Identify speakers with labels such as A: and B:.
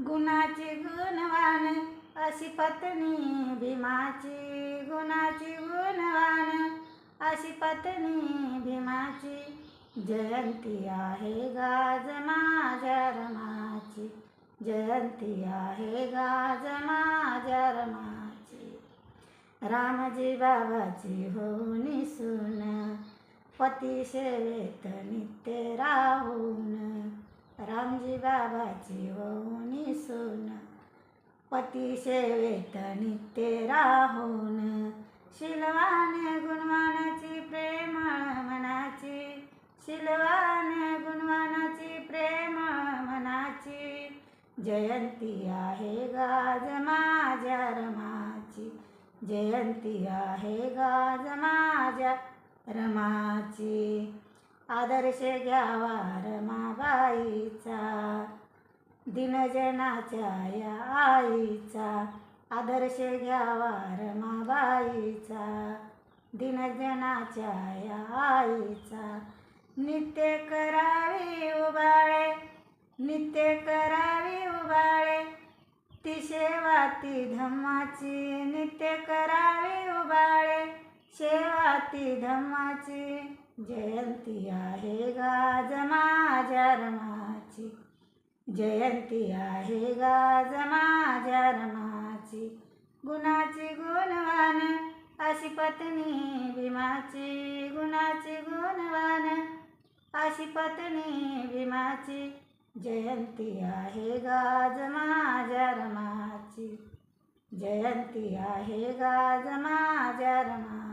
A: गुणाची गुणवान अशी पत्नी भीमाची. गुणाची गुणवान अशी पत्नी भीमाची. जयंती आहे गाज माझ्या रमाची. जयंती आहे गाज माझ्या रमाची. रामजी बाबाची होऊन सुन पती सेवेत नित्य राहून रामजी बाबाची होऊन सुन. पती सेवेत नित्य राहून शिलवान गुणवानाची प्रेमळ मनाची. शिलवान गुणवानाची प्रेमळ मनाची. जयंती आहे गाज माझ्या रमाची. जयंती आहे गाज माझ्या रमाची. आदर्श घ्यावा रमाबाईचा दिनजनाच्या या आईचा आदर्श घ्यावा रमाबाईचा दिनजनाच्या या आईचा नित्य करावी उबाळे नित्य करावी उबाळे. ती सेवा ती धम्माची नित्य करावी उबाळे. सेवा धम्माची जयंती आहे गाज माझ्या रमाची जयंती आहे गाज माझ्या रमाची गुणाची गुणवान अशी पत्नी भीमाची. गुणाची गुणवान अशी पत्नी भीमाची. जयंती आहे गाज माझ्या रमाची जयंती आहे गाज माझ्या रमाची